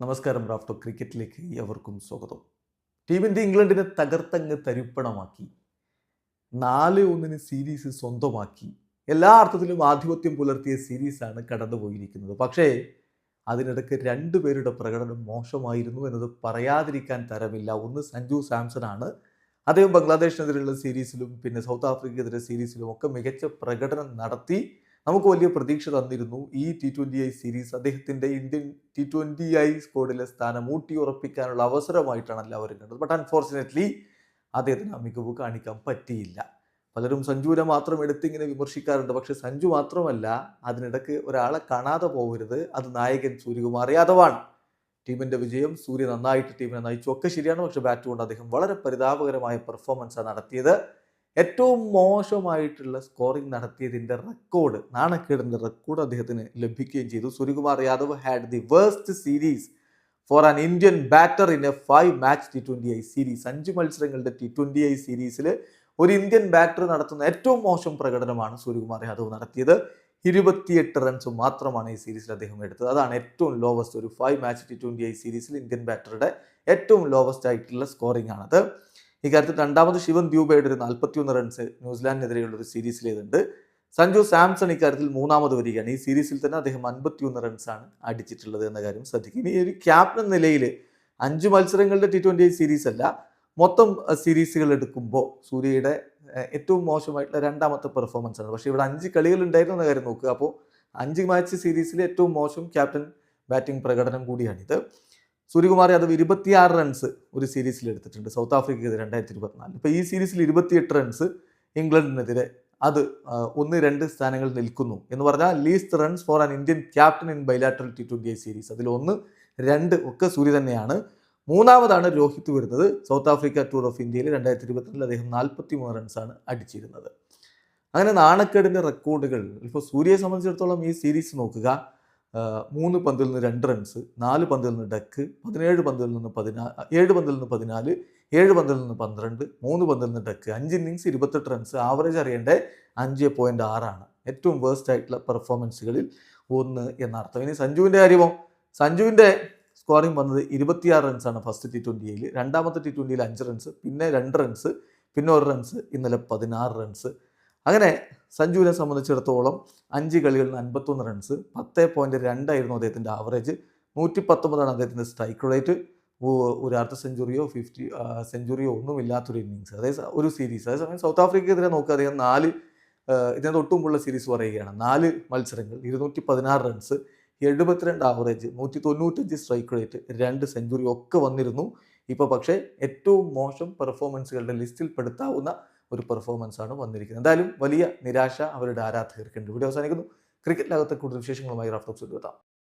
നമസ്കാരം റാഫ്റ്റോ ക്രിക്കറ്റിലേക്ക് എവർക്കും സ്വാഗതം. Team India ഇംഗ്ലണ്ടിനെ തകർത്തങ്ങ് തരിപ്പണമാക്കി. നാല് ഒന്നിന് സീരീസ് സ്വന്തമാക്കി. എല്ലാ അർത്ഥത്തിലും ആധിപത്യം പുലർത്തിയ സീരീസാണ് കടന്നുപോയിരിക്കുന്നത്. പക്ഷേ അതിനിടയ്ക്ക് രണ്ടു പേരുടെ പ്രകടനം മോശമായിരുന്നു എന്നത് പറയാതിരിക്കാൻ തരമില്ല. ഒന്ന് സഞ്ജു സാംസൺ ആണ്. അദ്ദേഹം ബംഗ്ലാദേശിനെതിരെയുള്ള സീരീസിലും പിന്നെ സൗത്ത് ആഫ്രിക്കയ്ക്കെതിരെ സീരീസിലും ഒക്കെ മികച്ച പ്രകടനം നടത്തി. നമുക്ക് വലിയ പ്രതീക്ഷ തന്നിരുന്നു ഈ ടി ട്വന്റി ഐ സീരീസ് അദ്ദേഹത്തിന്റെ ഇന്ത്യൻ ടി ട്വന്റി ഐ സ്കോഡിലെ സ്ഥാനം ഊട്ടി ഉറപ്പിക്കാനുള്ള അവസരമായിട്ടാണ് എല്ലാവരും കണ്ടത്. ബട്ട് അൺഫോർച്ചുനേറ്റ്ലി അദ്ദേഹത്തിന് ആ മികവ് കാണിക്കാൻ പറ്റിയില്ല. പലരും സഞ്ജുവിനെ മാത്രം എടുത്തിങ്ങനെ വിമർശിക്കാറുണ്ട്. പക്ഷെ സഞ്ജു മാത്രമല്ല അതിനിടയ്ക്ക് ഒരാളെ കാണാതെ പോകരുത്. അത് നായകൻ സൂര്യകുമാർ യാദവാണ്. ടീമിന്റെ വിജയം സൂര്യ നന്നായിട്ട് ടീമിനെ നയിച്ചു. ഒക്കെ ശരിയാണ്. പക്ഷെ ബാറ്റ് കൊണ്ട് അദ്ദേഹം വളരെ പരിതാപകരമായ പെർഫോമൻസാണ് നടത്തിയത്. ഏറ്റവും മോശമായിട്ടുള്ള സ്കോറിംഗ് നടത്തിയതിന്റെ റെക്കോർഡ് നാണക്കേടിന്റെ റെക്കോർഡ് അദ്ദേഹത്തിന് ലഭിക്കുകയും ചെയ്തു. Suryakumar Yadav had the worst series for an Indian batter in a five match T twenty I series അഞ്ച് മത്സരങ്ങളുടെ ടി ട്വന്റി ഐ സീരീസിൽ ഒരു ഇന്ത്യൻ ബാറ്റർ നടത്തുന്ന ഏറ്റവും മോശം പ്രകടനമാണ് സൂര്യകുമാർ യാദവ് നടത്തിയത്. ഇരുപത്തിയെട്ട് റൺസ് മാത്രമാണ് ഈ സീരീസിൽ അദ്ദേഹം എടുത്തത്. അതാണ് ഏറ്റവും ലോവസ്റ്റ് ഒരു five match T twenty I സീരീസിൽ ഇന്ത്യൻ ബാറ്ററുടെ ഏറ്റവും ലോവസ്റ്റ് ആയിട്ടുള്ള സ്കോറിംഗ് ആണത്. ഇക്കാര്യത്തിൽ രണ്ടാമത് ശിവൻ ദ്യൂബയുടെ ഒരു നാൽപ്പത്തിയൊന്ന് റൺസ് ന്യൂസിലാൻഡിനെതിരെയുള്ള ഒരു സീരീസിലേതുണ്ട്. സഞ്ജു സാംസൺ ഇക്കാര്യത്തിൽ മൂന്നാമത് വരികയാണ്. ഈ സീരീസിൽ തന്നെ അദ്ദേഹം അൻപത്തിയൊന്ന് റൺസാണ് അടിച്ചിട്ടുള്ളത് എന്ന കാര്യം ശ്രദ്ധിക്കുക. ഇനി ഒരു ക്യാപ്റ്റൻ നിലയിൽ അഞ്ച് മത്സരങ്ങളുടെ ടി ട്വന്റി സീരീസ് അല്ല മൊത്തം സീരീസുകൾ എടുക്കുമ്പോൾ സൂര്യയുടെ ഏറ്റവും മോശമായിട്ടുള്ള രണ്ടാമത്തെ പെർഫോമൻസ് ആണ്. പക്ഷേ ഇവിടെ അഞ്ച് കളികൾ ഉണ്ടായിരുന്നു എന്ന കാര്യം നോക്കുക. അപ്പോൾ അഞ്ച് മാച്ച് സീരീസിലെ ഏറ്റവും മോശം ക്യാപ്റ്റൻ ബാറ്റിംഗ് പ്രകടനം കൂടിയാണിത്. സൂര്യകുമാർ യാദവ് ഇരുപത്തിയാറ് റൺസ് ഒരു സീരീസിൽ എടുത്തിട്ടുണ്ട്. സൗത്ത് ആഫ്രിക്കയ്ക്കെതിരെ രണ്ടായിരത്തി ഇരുപത്തിനാല് ഇപ്പോൾ ഈ സീരീസിൽ ഇരുപത്തിയെട്ട് റൺസ് ഇംഗ്ലണ്ടിനെതിരെ അത് ഒന്ന് രണ്ട് സ്ഥാനങ്ങൾ നിൽക്കുന്നു എന്ന് പറഞ്ഞാൽ least runs for an Indian captain in bilateral T twenty series അതിൽ ഒന്ന് രണ്ട് ഒക്കെ സൂര്യ തന്നെയാണ്. മൂന്നാമതാണ് രോഹിത് വരുന്നത് സൗത്ത് ആഫ്രിക്ക ടൂർ ഓഫ് ഇന്ത്യയിൽ രണ്ടായിരത്തി ഇരുപത്തിരണ്ടിൽ അദ്ദേഹം നാൽപ്പത്തി മൂന്ന് റൺസാണ് അടിച്ചിരുന്നത്. അങ്ങനെ നാണക്കേടിന്റെ റെക്കോർഡുകൾ ഇപ്പോൾ സൂര്യയെ സംബന്ധിച്ചിടത്തോളം ഈ സീരീസ് നോക്കുക. മൂന്ന് പന്തിൽ നിന്ന് രണ്ട് റൺസ് നാല് പന്തിൽ നിന്ന് ഡക്ക് പതിനേഴ് പന്തിൽ നിന്ന് പതിനാല് ഏഴ് പന്തിൽ നിന്ന് പതിനാല് ഏഴ് പന്തിൽ നിന്ന് പന്ത്രണ്ട് മൂന്ന് പന്തിൽ നിന്ന് ഡക്ക് അഞ്ച് ഇന്നിങ്സ് ഇരുപത്തെട്ട് റൺസ് ആവറേജ് അറിയേണ്ട അഞ്ച് പോയിന്റ് ആറാണ്. ഏറ്റവും വേസ്റ്റ് ആയിട്ടുള്ള പെർഫോമൻസുകളിൽ ഒന്ന് എന്നർത്ഥം. ഇനി സഞ്ജുവിന്റെ കാര്യമോ? സഞ്ജുവിന്റെ സ്കോറിംഗ് വന്നത് ഇരുപത്തിയാറ് റൺസാണ് ഫസ്റ്റ് ടി ട്വന്റിയിൽ രണ്ടാമത്തെ ടി ട്വന്റിയിൽ അഞ്ച് റൺസ് പിന്നെ രണ്ട് റൺസ് പിന്നെ ഒരു റൺസ് ഇന്നലെ പതിനാറ് റൺസ് അങ്ങനെ സഞ്ജുവിനെ സംബന്ധിച്ചിടത്തോളം അഞ്ച് കളികളിൽ നിന്ന് അൻപത്തൊന്ന് റൺസ് പത്ത് പോയിന്റ് രണ്ടായിരുന്നു അദ്ദേഹത്തിന്റെ ആവറേജ് നൂറ്റി പത്തൊമ്പതാണ് അദ്ദേഹത്തിന്റെ സ്ട്രൈക്ക് റേറ്റ് ഒരു അർദ്ധ സെഞ്ചുറിയോ ഫിഫ്റ്റി സെഞ്ചുറിയോ ഒന്നും ഇല്ലാത്തൊരു ഇന്നിങ്സ് അതായത് ഒരു സീരീസ് അതേസമയം സൗത്ത് ആഫ്രിക്കയ്ക്കെതിരെ നോക്കുക അദ്ദേഹം നാല് ഇതിനെ തൊട്ടുമുമ്പുള്ള സീരീസ് പറയുകയാണ്. നാല് മത്സരങ്ങൾ ഇരുന്നൂറ്റി പതിനാറ് റൺസ് എഴുപത്തിരണ്ട് ആവറേജ് നൂറ്റി തൊണ്ണൂറ്റഞ്ച് സ്ട്രൈക്ക് റേറ്റ് രണ്ട് സെഞ്ചുറി ഒക്കെ വന്നിരുന്നു. ഇപ്പോൾ പക്ഷേ ഏറ്റവും മോശം പെർഫോമൻസുകളുടെ ലിസ്റ്റിൽ പെടുത്താവുന്ന ഒരു പെർഫോമൻസ് ആണ് വന്നിരിക്കുന്നത്. എന്തായാലും വലിയ നിരാശ അവരുടെ ആരാധകർക്കുണ്ട്. ഇവിടെ അവസാനിക്കുന്നു. ക്രിക്കറ്റ് ലോകത്തെ കൂടുതൽ വിശേഷങ്ങളുമായി റാഫ്റ്റോക്സ് എത്താം.